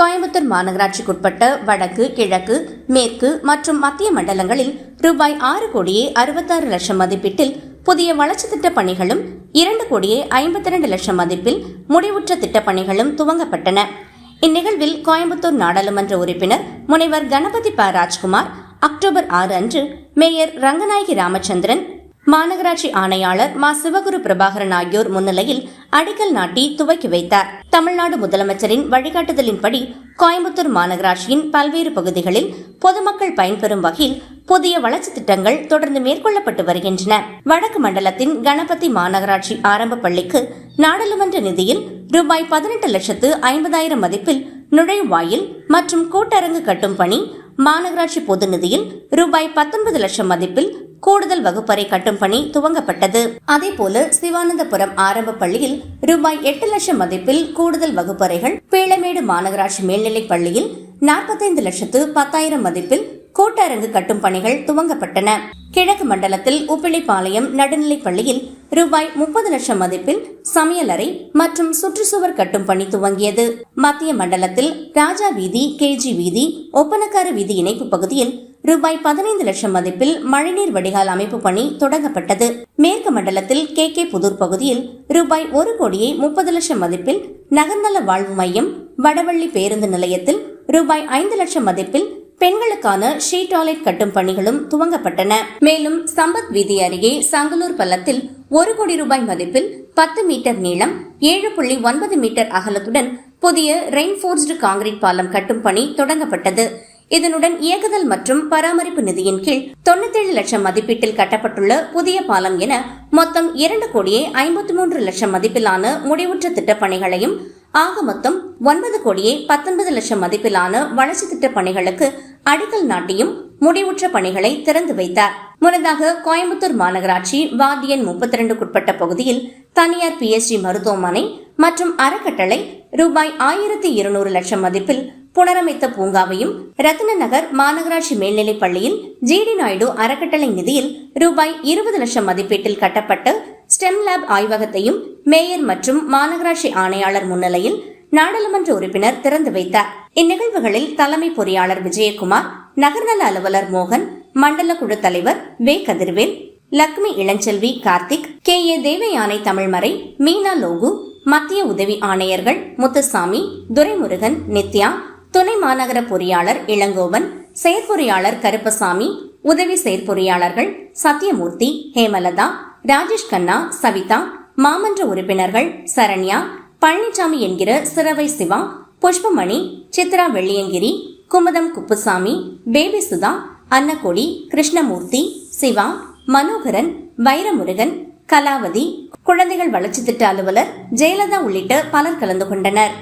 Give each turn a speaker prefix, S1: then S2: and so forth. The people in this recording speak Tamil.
S1: கோயம்புத்தூர் மாநகராட்சிக்குட்பட்ட வடக்கு கிழக்கு மேற்கு மற்றும் மத்திய மண்டலங்களில் ரூபாய் ஆறு கோடியே அறுபத்தாறு லட்சம் மதிப்பீட்டில் புதிய வளர்ச்சித் திட்டப் பணிகளும் இரண்டு கோடியே ஐம்பத்தி இரண்டு லட்சம் மதிப்பில் முடிவுற்ற திட்டப் பணிகளும் துவங்கப்பட்டன. இந்நிகழ்வில் கோயம்புத்தூர் நாடாளுமன்ற உறுப்பினர் முனைவர் கணபதி ப. ராஜ்குமார் அக்டோபர் ஆறு அன்று மேயர் ரங்கநாயகி ராமச்சந்திரன் மாநகராட்சி ஆணையாளர் மா. சிவகுரு பிரபாகரன் ஆகியோர் முன்னிலையில் அடிக்கல் நாட்டி துவக்கி வைத்தார். தமிழ்நாடு முதலமைச்சரின் வழிகாட்டுதலின்படி கோயம்புத்தூர் மாநகராட்சியின் பல்வேறு பகுதிகளில் பொதுமக்கள் பயன்பெறும் வகையில் புதிய வளர்ச்சி திட்டங்கள் தொடர்ந்து மேற்கொள்ளப்பட்டு வருகின்றன. வடக்கு மண்டலத்தின் கணபதி மாநகராட்சி ஆரம்ப பள்ளிக்கு நாடாளுமன்ற நிதியில் ரூபாய் பதினெட்டு லட்சத்து ஐம்பதாயிரம் மதிப்பில் நுழைவாயில் மற்றும் கூட்டரங்கு கட்டும் பணி மாநகராட்சி பொது நிதியில் ரூபாய் பத்தொன்பது லட்சம் மதிப்பில் கூடுதல் வகுப்பறை கட்டும் பணி துவங்கப்பட்டது. அதேபோல சிவானந்தபுரம் ஆரம்ப பள்ளியில் ரூபாய் எட்டு லட்சம் மதிப்பில் கூடுதல் வகுப்பறைகள் பீளமேடு மாநகராட்சி மேல்நிலைப் பள்ளியில் நாற்பத்தைந்து லட்சத்து பத்தாயிரம் மதிப்பில் கூட்டரங்கு கட்டும் பணிகள் துவங்கப்பட்டன. கிழக்கு மண்டலத்தில் உப்பிளிப்பாளையம் நடுநிலைப் பள்ளியில் ரூபாய் முப்பது லட்சம் மதிப்பில் சமையலறை மற்றும் சுற்றுச்சுவர் கட்டும் பணி துவங்கியது. மத்திய மண்டலத்தில் ராஜா வீதி கேஜி வீதி ஒப்பனக்கார வீதி இணைப்பு பகுதியில் ரூபாய் பதினைந்து லட்சம் மதிப்பில் மழைநீர் வடிகால் அமைப்பு பணி தொடங்கப்பட்டது. மேற்கு மண்டலத்தில் கே கே புதூர் பகுதியில் ரூபாய் ஒரு கோடியே முப்பது லட்சம் மதிப்பில் நகர்நல வாழ்வு மையம் வடவள்ளி பேருந்து நிலையத்தில் ரூபாய் ஐந்து லட்சம் மதிப்பில் பெண்களுக்கான ஷீ டாய்லெட் கட்டும் பணிகளும் துவங்கப்பட்டன. மேலும் சம்பத் வீதி அருகே சங்கலூர் பள்ளத்தில் ஒரு கோடி ரூபாய் மதிப்பில் பத்து மீட்டர் நீளம் ஏழு புள்ளி ஒன்பது மீட்டர் அகலத்துடன் புதிய ரெயின்ஃபோர்ஸ்டு காங்கிரீட் பாலம் கட்டும் பணி தொடங்கப்பட்டது. இதனுடன் இயக்குதல் மற்றும் பராமரிப்பு நிதியின் கீழ் தொண்ணூத்தேழு லட்சம் மதிப்பீட்டில் கட்டப்பட்டுள்ள புதிய பாலம் என மொத்தம் இரண்டு கோடியே ஐம்பத்தி மூன்று லட்சம் மதிப்பிலான முடிவுற்ற திட்டப் பணிகளையும் ஆக மொத்தம் ஒன்பது கோடியே பத்தொன்பது லட்சம் மதிப்பிலான வளர்ச்சி திட்டப் பணிகளுக்கு அடிக்கல் நாட்டியும் முடிவுற்ற பணிகளை திறந்து வைத்தார். முன்னதாக கோயம்புத்தூர் மாநகராட்சி வார்டு முப்பத்தி ரெண்டுக்குட்பட்ட பகுதியில் தனியார் பிஎஸ்டி மருத்துவமனை மற்றும் அறக்கட்டளை ரூபாய் ஆயிரத்தி இருநூறு லட்சம் மதிப்பில் புனரமைத்த பூங்காவையும் ரத்ன நகர் மாநகராட்சி மேல்நிலைப் பள்ளியில் ஜிடி நாயுடு அறக்கட்டளை நிதியில் ரூபாய் இருபது லட்சம் மதிப்பீட்டில் கட்டப்பட்ட ஸ்டெம் லேப் ஆய்வகத்தையும் மேயர் மற்றும் மாநகராட்சி ஆணையாளர் முன்னிலையில் நாடாளுமன்ற உறுப்பினர் திறந்து வைத்தார். இந்நிகழ்வுகளில் தலைமை பொறியாளர் விஜயகுமார் நகர்நல அலுவலர் மோகன் மண்டல குழு தலைவர் வே. கதிர்வேல் லக்ஷ்மி இளஞ்செல்வி கார்த்திக் கே. ஏ. தேவயானை தமிழ்மறை மீனா லோகு மத்திய உதவி ஆணையர்கள் முத்துசாமி துரைமுருகன் நித்யா துணை மாநகர பொறியாளர் இளங்கோவன் செயற்பொறியாளர் கருப்பசாமி உதவி செயற்பொறியாளர்கள் சத்யமூர்த்தி ஹேமலதா ராஜேஷ் கண்ணா சவிதா மாமன்ற உறுப்பினர்கள் சரண்யா பழனிசாமி என்கிற சிறவை சிவா புஷ்பமணி சித்ரா வெள்ளியங்கிரி குமுதம் குப்புசாமி பேபி சுதா அன்னக்கொடி கிருஷ்ணமூர்த்தி சிவா மனோகரன் வைரமுருகன் கலாவதி குழந்தைகள் வளர்ச்சி திட்ட அலுவலர் ஜெயலலிதா உள்ளிட்ட பலர் கலந்து கொண்டனர்.